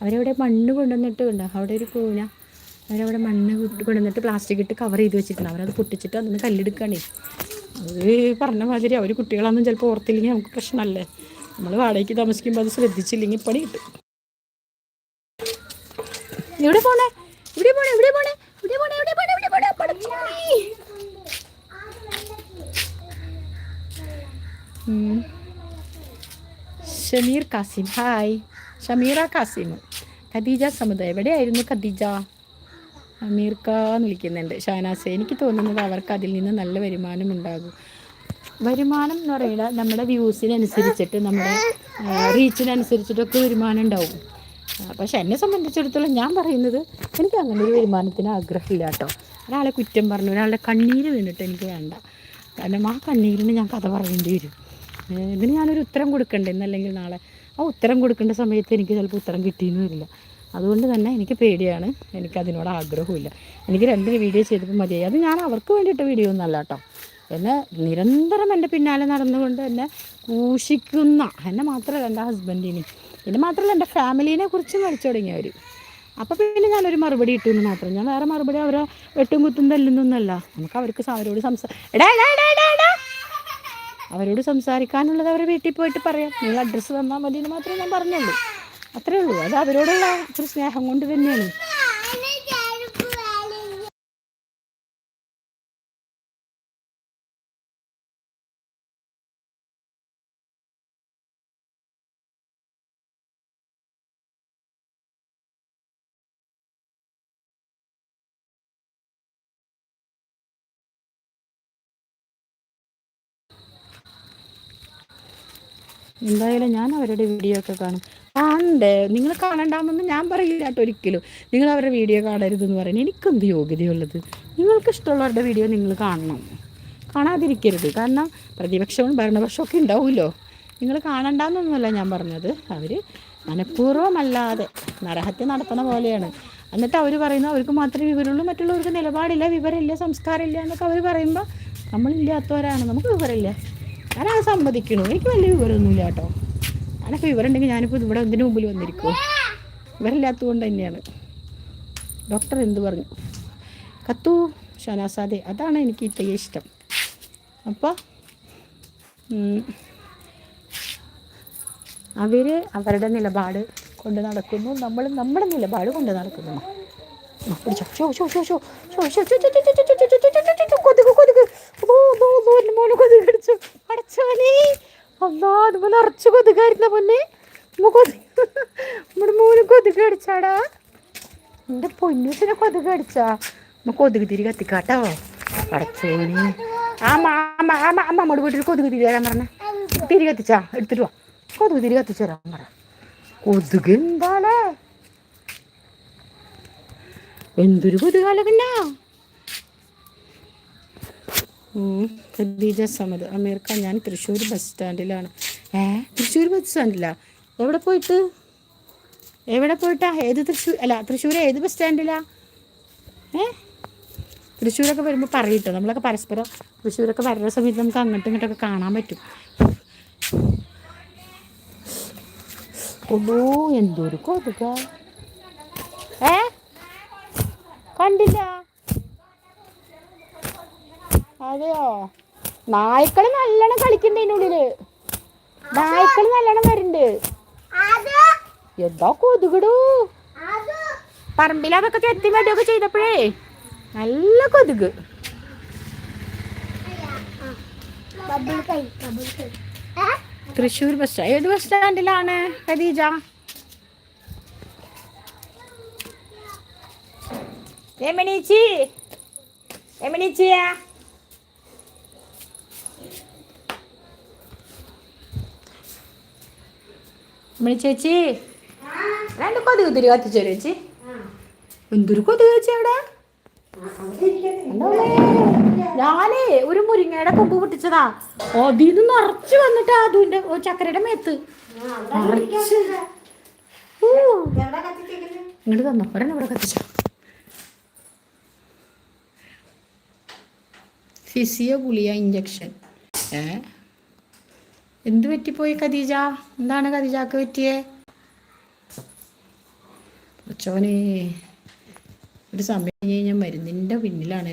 അവരവിടെ മണ്ണ് കൊണ്ടുവന്നിട്ട് ഉണ്ട് അവിടെ ഒരു പൂന. അവരവിടെ മണ്ണ് കൊണ്ടുവന്നിട്ട് പ്ലാസ്റ്റിക് ഇട്ട് കവർ ചെയ്ത് വെച്ചിട്ടുണ്ട്. അവരത് പൊട്ടിച്ചിട്ട് അതിന് കല്ലെടുക്കുകയാണേ അത് പറഞ്ഞ മാതിരി അവർ കുട്ടികളാണെന്ന് ചിലപ്പോൾ ഓർത്തില്ലെങ്കിൽ നമുക്ക് പ്രശ്നമല്ലേ? നമ്മൾ വാടകയ്ക്ക് താമസിക്കുമ്പോൾ അത് ശ്രദ്ധിച്ചില്ലെങ്കിൽ പണി കിട്ടും. ഇവിടെ പോണേ? ഇവിടെ പോണേ? ഇവിടെ പോണേ ഇവിടെ പോണേ ഇവിടെ പോണേ പടച്ചോനെ. ഉം. ഷമീർ കാസിം ഹായ്. ഷമീറ കാസിം ഖദീജ സമുദ എവിടെയായിരുന്നു ഖദീജ? അമീർ എന്ന് വിളിക്കുന്നുണ്ട്. ഷാനാസ് എനിക്ക് തോന്നുന്നത് അവർക്ക് അതിൽ നിന്ന് നല്ല വരുമാനം ഉണ്ടാകും. വരുമാനം എന്ന് പറയുന്നത് നമ്മുടെ വ്യൂസിനനുസരിച്ചിട്ട് നമ്മുടെ റീച്ചിനനുസരിച്ചിട്ടൊക്കെ വരുമാനം ഉണ്ടാവും. പക്ഷെ എന്നെ സംബന്ധിച്ചിടത്തോളം ഞാൻ പറയുന്നത് എനിക്ക് അങ്ങനെ ഒരു വരുമാനത്തിന് ആഗ്രഹമില്ല കേട്ടോ. ഒരാളെ കുറ്റം പറഞ്ഞു ഒരാളുടെ കണ്ണീര് വീണിട്ട് എനിക്ക് വേണ്ട. കാരണം ആ കണ്ണീരിന് ഞാൻ കഥ പറയേണ്ടി വരും. ഇതിന് ഞാനൊരു ഉത്തരം കൊടുക്കണ്ടേ എന്നല്ലെങ്കിൽ നാളെ? ആ ഉത്തരം കൊടുക്കേണ്ട സമയത്ത് എനിക്ക് ചിലപ്പോൾ ഉത്തരം കിട്ടിയെന്ന് വരില്ല അതുകൊണ്ട് തന്നെ എനിക്ക് പേടിയാണ്. എനിക്ക് അതിനോട് ആഗ്രഹമില്ല എനിക്ക് രണ്ട് വീഡിയോ ചെയ്തപ്പോൾ മതിയായി അത് ഞാൻ അവർക്ക് വേണ്ടിയിട്ട് വീഡിയോ ഒന്നല്ല കേട്ടോ. എന്നെ നിരന്തരം എന്റെ പിന്നാലെ നടന്നുകൊണ്ട് എന്നെ കൂഷിക്കുന്ന എന്നെ മാത്രമല്ല എന്റെ ഹസ്ബൻഡിനെ. എന്നെ മാത്രമല്ല എന്റെ ഫാമിലീനെ കുറിച്ച് മരിച്ചു തുടങ്ങിയവർ അപ്പോൾ പിന്നെ ഞാനൊരു മറുപടി ഇട്ടു എന്ന് മാത്രം. ഞാൻ വേറെ മറുപടി അവരെ വെട്ടും കുത്തും തല്ലുന്നൊന്നല്ല നമുക്ക് അവർക്ക് അവരോട് സംസാ എടാ എടാ എടാ എടാ എടാ. അവരോട് സംസാരിക്കാനുള്ളത് അവരെ വീട്ടിൽ പോയിട്ട് പറയാം. നിങ്ങൾ അഡ്രസ്സ് തന്നാൽ മതി എന്ന് മാത്രമേ ഞാൻ പറഞ്ഞുള്ളൂ. അത്രേ ഉള്ളൂ. അത് അവരോടുള്ള ഒരു സ്നേഹം കൊണ്ട് തന്നെയാണ്. എന്തായാലും ഞാൻ അവരുടെ വീഡിയോ ഒക്കെ കാണും. കാണണ്ടേ നിങ്ങൾ കാണണ്ടാന്നൊന്നും ഞാൻ പറയില്ല കേട്ടോ ഒരിക്കലും. നിങ്ങൾ അവരുടെ വീഡിയോ കാണരുതെന്ന് പറയുന്നത് എനിക്കെന്ത് യോഗ്യതയുള്ളത്? നിങ്ങൾക്ക് ഇഷ്ടമുള്ളവരുടെ വീഡിയോ നിങ്ങൾ കാണണം. കാണാതിരിക്കരുത്. കാരണം പ്രതിപക്ഷവും ഭരണപക്ഷവും ഒക്കെ ഉണ്ടാവുമല്ലോ. നിങ്ങൾ കാണണ്ടെന്നൊന്നുമല്ല ഞാൻ പറഞ്ഞത്. അവർ മനഃപൂർവമല്ലാതെ നരഹത്യ നടത്തുന്ന പോലെയാണ്. എന്നിട്ട് അവർ പറയുന്നു അവർക്ക് മാത്രമേ വിവരമുള്ളൂ മറ്റുള്ളവർക്ക് നിലപാടില്ല വിവരമില്ല സംസ്കാരമില്ല എന്നൊക്കെ അവർ പറയുമ്പോൾ നമ്മളില്ലാത്തവരാണ്. നമുക്ക് വിവരമില്ല. ഞാനത് സമ്മതിക്കണു എനിക്ക് വലിയ വിവരമൊന്നുമില്ല കേട്ടോ ഞാനൊക്കെ വിവരം ഉണ്ടെങ്കിൽ ഞാനിപ്പോൾ ഇവിടെ ഇതിന് മുമ്പിൽ വന്നിരിക്കുമോ വിവരമില്ലാത്തത് കൊണ്ട് തന്നെയാണ് ഡോക്ടർ എന്ത് പറഞ്ഞു കത്തു ഷനാസാദെ അതാണ് എനിക്ക് ഇത്രയും ഇഷ്ടം അപ്പോൾ അവർ അവരുടെ നിലപാട് കൊണ്ട് നടക്കുന്നു നമ്മൾ നമ്മുടെ നിലപാട് കൊണ്ട് നടക്കുന്നു പിടിച്ചോ. അല്ലാ, അതിമ്മ നിറച്ച് കൊതുകായിരുന്ന പൊന്നെ? നമ്മുടെ മൂന്ന് കൊതുക് അടിച്ചാടാ എന്റെ പൊന്നൂസിനെ കൊതുക് അടിച്ചാ നമ്മ കൊതുക് തിരി കത്തിക്കാട്ടോ. അടച്ചോണി ആ മാമ ആ മാമ നമ്മുടെ വീട്ടിൽ കൊതുക് തിരി തരാൻ പറഞ്ഞ. തിരി കത്തിച്ചാ എടുത്തിട്ട് വാ. കൊതുക് തിരി കത്തിച്ചു തരാൻ പറ. കൊതുക് എന്താലേ എന്തൊരു കൊതുകാലകണ്ണ ഖദീജ സമദ് അമീർക്ക ഞാൻ തൃശ്ശൂർ ബസ് സ്റ്റാൻഡിലാണ് ഏ തൃശ്ശൂർ ബസ് സ്റ്റാൻഡിലാ എവിടെ പോയിട്ട്? എവിടെ പോയിട്ടാ? ഏത് തൃശ്ശൂർ അല്ല തൃശ്ശൂർ ഏത് ബസ് സ്റ്റാൻഡിലാ ഏ? തൃശ്ശൂരൊക്കെ വരുമ്പോൾ പറയട്ടോ. നമ്മളൊക്കെ പരസ്പരം തൃശ്ശൂരൊക്കെ വരുന്ന സമയത്ത് നമുക്ക് അങ്ങോട്ടും ഇങ്ങോട്ടൊക്കെ കാണാൻ പറ്റും. കൊതോ എന്തോ ഒരു കൊതുക. ഏ? കണ്ടില്ല. അതെയോ? നായ്ക്കൾ നല്ലോണം കളിക്കണ്ട് ഇതിനുള്ളിൽ നായ്ക്കൾ നല്ലോണം വരുന്നുണ്ട് എന്താ കൊതുകിടൂ? പറമ്പിൽ അതൊക്കെ ചെത്തി മടിയൊക്കെ ചെയ്തപ്പോഴേ നല്ല കൊതുക്. തൃശ്ശൂർ ബസ് ഏത് ബസ് സ്റ്റാൻഡിലാണ് ഖദീജ? എമിനീച്ചി എമിനീച്ചിയാ എമിനി ചേച്ചി. രണ്ട് കൊതുക് തിരി കത്തിച്ചോ ചേച്ചി? എന്തൊരു കൊതുക് ചേച്ചി അവിടെ? ഞാനേ ഒരു മുരിങ്ങയുടെ കൊമ്പ് പൊട്ടിച്ചതാ. അതിന്ന് നിറച്ച് വന്നിട്ട് അതുവിന്റെ ചക്കരയുടെ മേത്ത്. നിറച്ച്. ഇങ്ങോട്ട് തന്നോ. ഒരെണ്ണം ഇവിടെ കത്തിച്ചോ. Physio ഗുളിയ injection. ഏ? എന്ത് പറ്റിപ്പോയി ഖദീജ? എന്താണ് ഖദീജക്ക് പറ്റിയേ? കൊച്ചോനെ ഒരു സമയം കഴിഞ്ഞ് കഴിഞ്ഞാൽ മരുന്നിന്റെ പിന്നിലാണ്